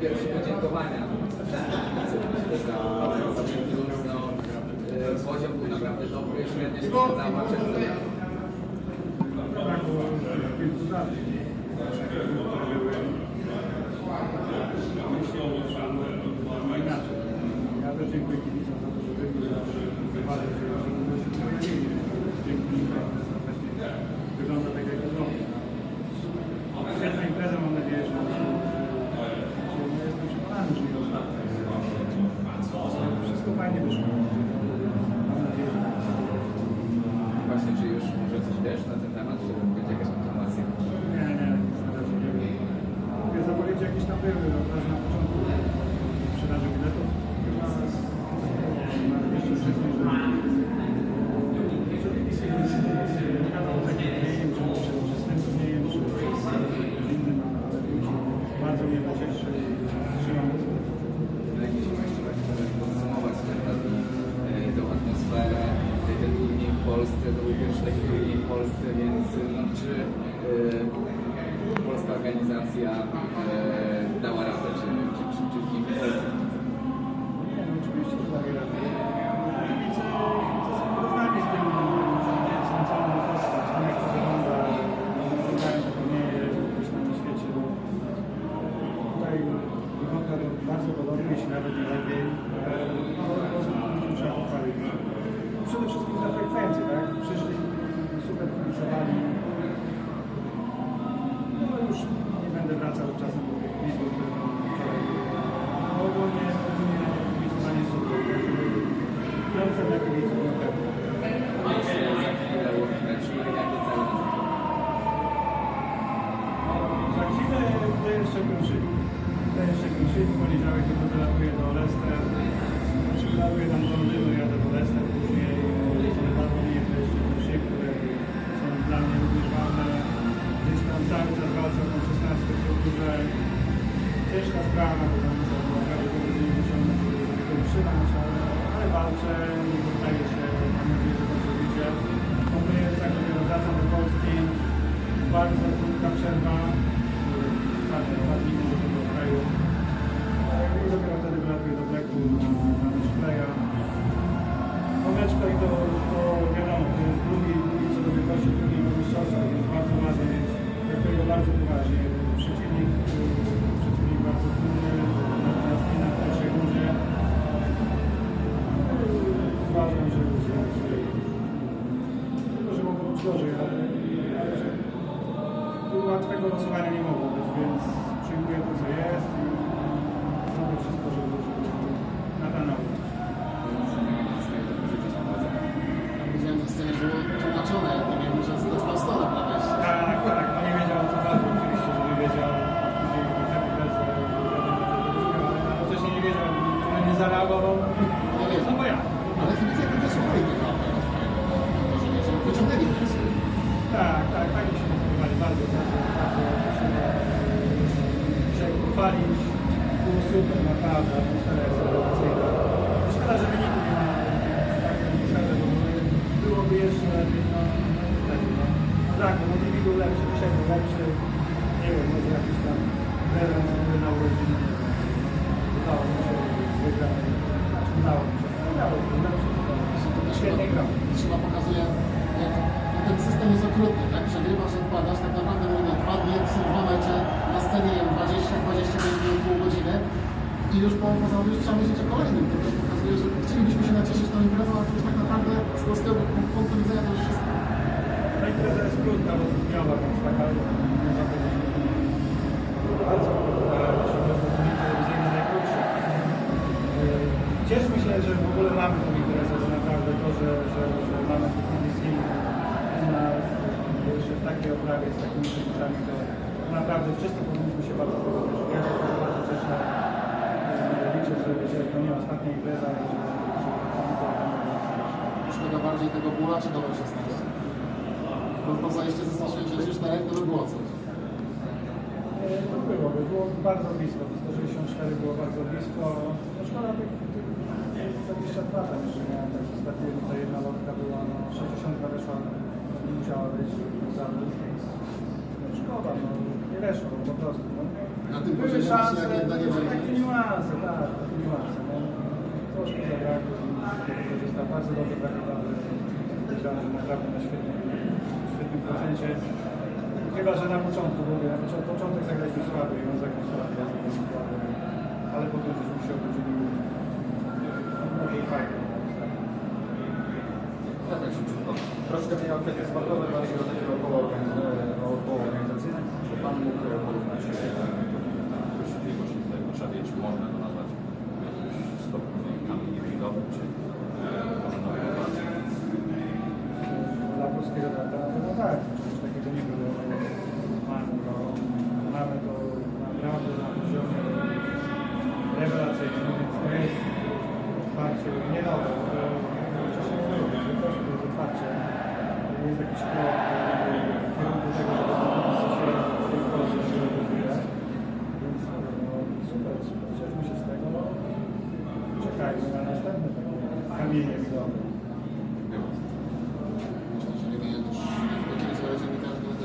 pierwsze podziękowania za, za plus. No, poziom był naprawdę dobry, świetnie się zgadzała. Zabrakło kilku lat. Były inaczej. Ja też dziękuję kibicom za to, że byli, za to, że wywalili, że że się pojawili. Dzięki nim ta estafeta wygląda tak, jak wygląda. Świetna impreza, mam nadzieję, że, że, że no jestem przekonany, że nie ostatnia. Wszystko fajnie wyszło. Mam nadzieję, że tak. Właśnie, czy już może coś wiesz na ten temat, czy będzie jakaś informacja? Nie, nie, nic nie wiem. Jakieś tam były, no na początku sprzedaży biletów. Chyba nawet jeszcze wcześniej, że że BBC nie wiadomo z jakim dniem, czy czy czy z tym dniem, czy z innym, ale już bardzo mnie to cieszy i trzymam mocno. Jakieś właściwie tak podsumować ten, e, tą atmosferę, e, ten turniej w Polsce, to był pierwszy taki turniej w Polsce, więc no, czy e, polska organizacja e, dała radę, czy, ci polscy kibice? Nie, no oczywiście, że daje radę. Kibice kibice są porównani z tym, z tą całą atmosferą, z tym jak to wygląda, wyglądają te turnieje gdzieś tam na świecie. Tutaj wygląda to bardzo podobnie, jeśli nawet nie lepiej. No, to trzeba pochwalić. Przede wszystkim za frekwencję, tak? Przyszli, super kibicowali. No już nie będę wracał czasem do tych liczb, które tam wczoraj były. No ogólnie, ogólnie kibicowanie super. Piątka dla kibiców na pewno. Za chwilę World Match, jakie cele na Za chwilę to jeszcze kończyli. To jeszcze kończyli. W poniedziałek tylko wylatuję do Leicester. Wylatuję tam do Londynu, jadę do Leicester. Gorzej, ale, że tu łatwego losowania nie mogło być, więc przyjmuję to, co jest i zrobię wszystko, żeby, żeby na ten użyć. Widziałem, że scenie było tłumaczone, nie wiem, że dostał stola prawie. Tak, tak, no nie wiedział o co chodzi oczywiście, żeby wiedział później w imprezę, ale jednocześnie nie wiedział, no nie zareagował, Nie no bo ja. Ale Tak, tak, fajnie się zachowywali, bardzo, bardzo, bardzo się pochwalić. Było super, naprawdę, atmosfera jest. Szkoda, że wyniku nie ma takiej atmosfery, bo byłoby jeszcze lepiej, no, no niestety, no. Tak, no był lepszy, dzisiaj był lepszy, nie wiem, może jakiś tam prezent sobie na urodziny. Udało mi się wygrać, znaczy udało mi się, no udało mi się, lepszy, świetnie grał. Trzyma pokazuje, jak no ten system jest okrutny, tak? Przegrywasz, odpadasz, tak naprawdę mówimy dwa dni, są dwa mecze, na scenie jem 20-25 minut, pół godziny i już po, po już trzeba myśleć o kolejnym. To też pokazuje, że chcielibyśmy się nacieszyć tą imprezą, a to już tak naprawdę z polskiego punktu widzenia to już wszystko. Ta impreza jest krótka, bo dniowa, więc taka bardzo krótka. Yy, Cieszmy się, że w ogóle mamy tę imprezę, że naprawdę to, że, że, że mamy tych komisji u nas jeszcze w takiej oprawie, z takimi kibicami, to naprawdę wszyscy powinniśmy się bardzo tego się z tego bardzo cieszę. Yy, Liczę, że będzie to nie ostatnia impreza i że, bardziej tego bóla, czy dolar 16? Bo po zajście ze 164 to by było coś. E, To było, by było bardzo blisko. 164 było bardzo blisko. No szkoda tych, tych 22 tam jeszcze miałem, tak ostatnio tutaj jedna lotka była, no 60 weszła, no, nie musiała być zawód, więc no, szkoda. No. nie weszło po prostu. No. Na tym Były poziomie szanse, jak nie wejdzie. takie niuanse, tak, takie niuanse. No. Troszkę zabrakło, że został bardzo dobrze trafiony. Wiedziałem, że naprawdę na świetnym, świetnym procencie. Chyba, że na początku, bo na początku, początek zagraliśmy słaby i on zagrał słaby, ja zagrałem słaby. Ale potem żeśmy się obudzili. No i fajnie. Ja tak szybciutko. Troszkę mniej o kwestie sportowe, bardziej o takie około, około organizacyjne. Czy Pan mógł porównać to, co się dzieje właśnie tutaj w Warszawie, czy można to nazwać w jakimś stopniu kamieniem milowym, czy e, może nowego pracy? Dla polskiego na pewno tak. Coś takiego nie było. Mamy to, mamy to naprawdę na poziomie rewelacyjnym, więc to jest otwarcie nie nowe, bo wcześniej nie było, po prostu jest otwarcie. Jest jakiś krok w kierunku tego, żeby to się w tej Polsce się rozwijać. Więc no, super, super, cieszmy się z tego. No,